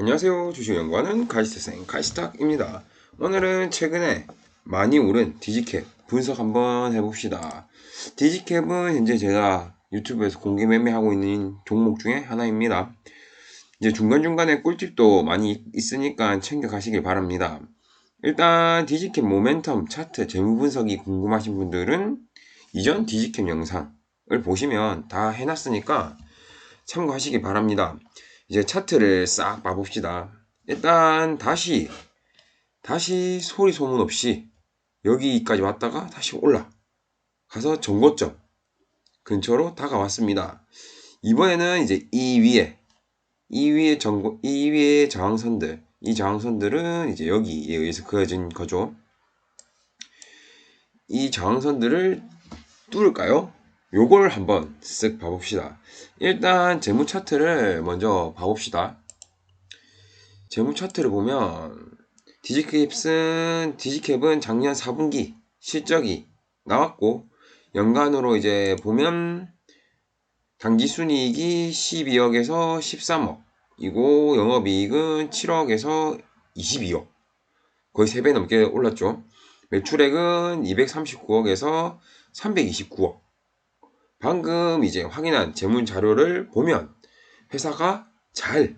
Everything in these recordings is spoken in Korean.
안녕하세요. 주식연구하는 가이스트생 가이스탁입니다. 오늘은 최근에 많이 오른 디지캡 분석 한번 해봅시다. 디지캡은 현재 제가 유튜브에서 공개 매매하고 있는 종목 중에 하나입니다. 이제 중간중간에 꿀팁도 많이 있으니까 챙겨가시길 바랍니다. 일단 디지캡 모멘텀 차트 재무 분석이 궁금하신 분들은 이전 디지캡 영상을 보시면 다 해놨으니까 참고하시기 바랍니다. 이제 차트를 싹 봐봅시다. 일단 다시 다시 소리 소문 없이 여기까지 왔다가 다시 올라 가서 전고점 근처로 다가왔습니다. 이번에는 이제 이 위에 이 위에 전고 이 위에 저항선들 이 저항선들은 이제 여기에 의해서 그어진 거죠. 이 저항선들을 뚫을까요? 요걸 한번 쓱 봐봅시다. 일단 재무 차트를 먼저 봐봅시다. 재무 차트를 보면 디지캡은 디지캡은 작년 4분기 실적이 나왔고 연간으로 이제 보면 당기 순이익이 12억에서 13억이고 영업이익은 7억에서 22억 거의 3배 넘게 올랐죠. 매출액은 239억에서 329억 방금 이제 확인한 재문 자료를 보면 회사가 잘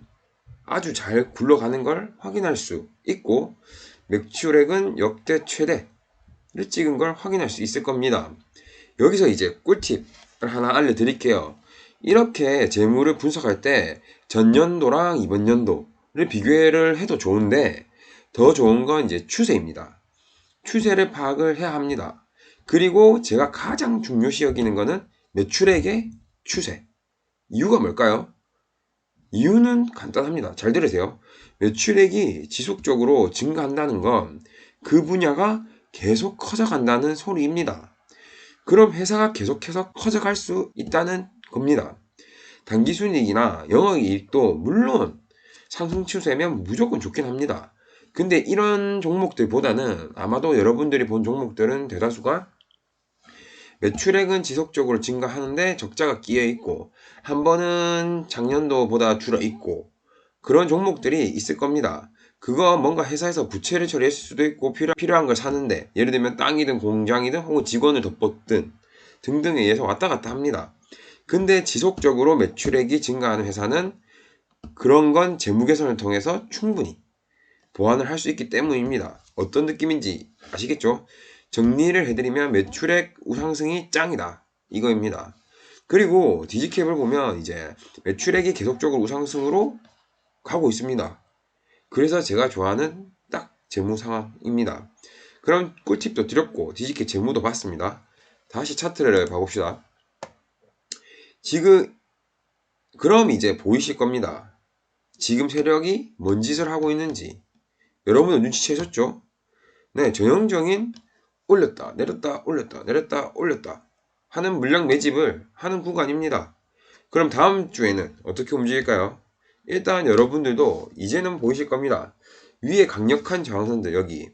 아주 잘 굴러가는 걸 확인할 수 있고 매출액은 역대 최대를 찍은 걸 확인할 수 있을 겁니다. 여기서 이제 꿀팁을 하나 알려드릴게요. 이렇게 재물을 분석할 때 전년도랑 이번 연도를 비교를 해도 좋은데 더 좋은 건 이제 추세입니다. 추세를 파악을 해야 합니다. 그리고 제가 가장 중요시 여기는 거는 매출액의 추세. 이유가 뭘까요? 이유는 간단합니다. 잘 들으세요. 매출액이 지속적으로 증가한다는 건 그 분야가 계속 커져간다는 소리입니다. 그럼 회사가 계속해서 커져갈 수 있다는 겁니다. 단기 순이익이나 영업이익도 물론 상승 추세면 무조건 좋긴 합니다. 근데 이런 종목들보다는 아마도 여러분들이 본 종목들은 대다수가 매출액은 지속적으로 증가하는데 적자가 끼어 있고 한 번은 작년도보다 줄어 있고 그런 종목들이 있을 겁니다. 그거 뭔가 회사에서 부채를 처리했을 수도 있고 필요, 필요한 걸 사는데 예를 들면 땅이든 공장이든 혹은 직원을 덮었든 등등에 의해서 왔다 갔다 합니다. 근데 지속적으로 매출액이 증가하는 회사는 그런 건 재무 개선을 통해서 충분히 보완을 할 수 있기 때문입니다. 어떤 느낌인지 아시겠죠? 정리를 해드리면 매출액 우상승이 짱이다. 이거입니다. 그리고 디지캡을 보면 이제 매출액이 계속적으로 우상승으로 가고 있습니다. 그래서 제가 좋아하는 딱 재무 상황입니다. 그럼 꿀팁도 드렸고 디지캡 재무도 봤습니다. 다시 차트를 봐봅시다. 지금 그럼 이제 보이실 겁니다. 지금 세력이 뭔 짓을 하고 있는지 여러분은 눈치채셨죠? 네, 전형적인 올렸다 내렸다 올렸다 내렸다 올렸다 하는 물량 매집을 하는 구간입니다. 그럼 다음 주에는 어떻게 움직일까요? 일단 여러분들도 이제는 보이실 겁니다. 위에 강력한 저항선들 여기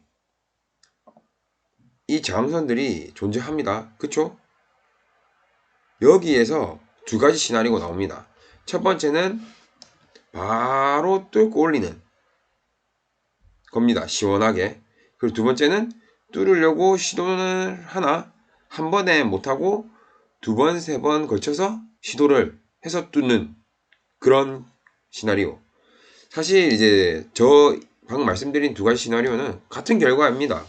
이 저항선들이 존재합니다. 그쵸? 여기에서 두 가지 시나리오가 나옵니다. 첫 번째는 바로 뚫고 올리는 겁니다. 시원하게. 그리고 두 번째는 뚫으려고 시도는 하나 한 번에 못하고 두 번, 세 번 걸쳐서 시도를 해서 뚫는 그런 시나리오. 사실 이제 저 방금 말씀드린 두 가지 시나리오는 같은 결과입니다.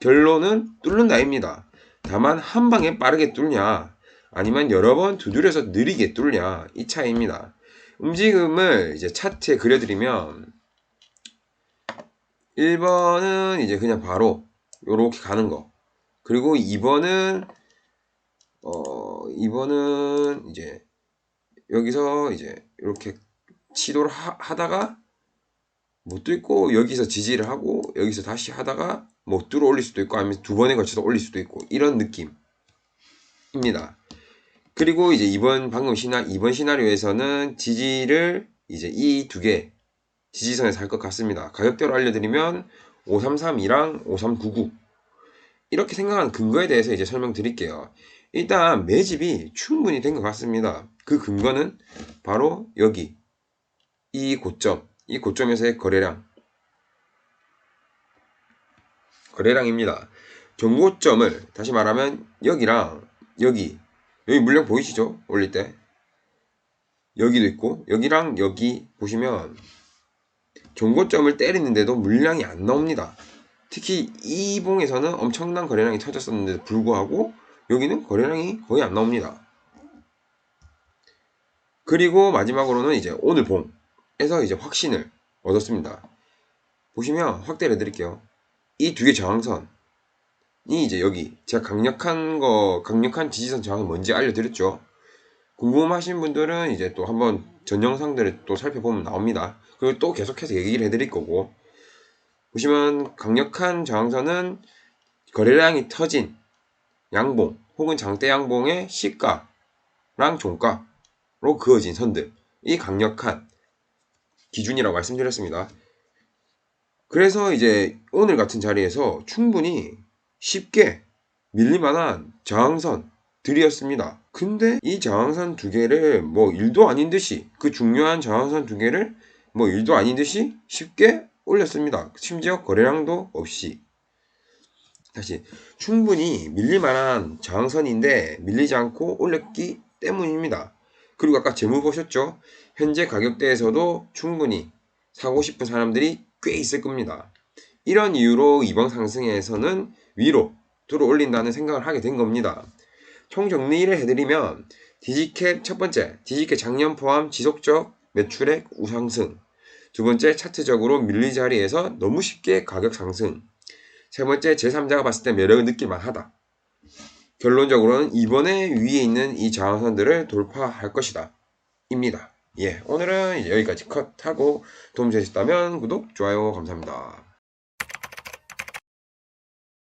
결론은 뚫는다입니다. 다만 한 방에 빠르게 뚫냐 아니면 여러 번 두드려서 느리게 뚫냐 이 차이입니다. 움직임을 이제 차트에 그려드리면 1번은 이제 그냥 바로 요렇게 가는 거. 그리고 2번은 어 2번은 이제 여기서 이제 이렇게 시도를 하, 다가못 뚫고 여기서 지지를 하고 여기서 다시 하다가 못 뚫어 올릴 수도 있고 아니면 두 번에 걸쳐서 올릴 수도 있고 이런 느낌입니다. 그리고 이제 이번 방금 시나 이번 시나리오에서는 지지를 이제 이 두 개 지지선에서 할 것 같습니다. 가격대로 알려드리면 5332랑 5399 이렇게 생각하는 근거에 대해서 이제 설명드릴게요. 일단 매집이 충분히 된 것 같습니다. 그 근거는 바로 여기 이 고점 이 고점에서의 거래량 거래량입니다. 정고점을 다시 말하면 여기랑 여기 여기 물량 보이시죠? 올릴 때 여기도 있고 여기랑 여기 보시면 정고점을 때리는데도 물량이 안 나옵니다. 특히 이 봉에서는 엄청난 거래량이 터졌었는데도 불구하고 여기는 거래량이 거의 안 나옵니다. 그리고 마지막으로는 이제 오늘 봉에서 이제 확신을 얻었습니다. 보시면 확대를 해드릴게요. 이 두 개 저항선이 이제 여기 제가 강력한 거 강력한 지지선 저항은 뭔지 알려드렸죠. 궁금하신 분들은 이제 또 한번 전 영상들을 또 살펴보면 나옵니다. 그리고 또 계속해서 얘기를 해드릴 거고 보시면 강력한 저항선은 거래량이 터진 양봉 혹은 장대 양봉의 시가랑 종가로 그어진 선들 이 강력한 기준이라고 말씀드렸습니다. 그래서 이제 오늘 같은 자리에서 충분히 쉽게 밀릴만한 저항선 들이었습니다. 근데 이 저항선 두 개를 뭐 일도 아닌 듯이 그 중요한 저항선 두 개를 뭐 일도 아닌 듯이 쉽게 올렸습니다. 심지어 거래량도 없이. 다시 충분히 밀릴만한 저항선인데 밀리지 않고 올렸기 때문입니다. 그리고 아까 재무 보셨죠? 현재 가격대에서도 충분히 사고 싶은 사람들이 꽤 있을 겁니다. 이런 이유로 이번 상승에서는 위로 들어 올린다는 생각을 하게 된 겁니다. 총 정리를 해드리면 디지캡 첫 번째, 디지캡 작년 포함 지속적 매출액 우상승. 두 번째, 차트적으로 밀리 자리에서 너무 쉽게 가격 상승. 세 번째, 제3자가 봤을 때 매력을 느낄만 하다. 결론적으로는 이번에 위에 있는 이 저항선들을 돌파할 것이다. 입니다. 예, 오늘은 여기까지 컷하고 도움 되셨다면 구독, 좋아요 감사합니다.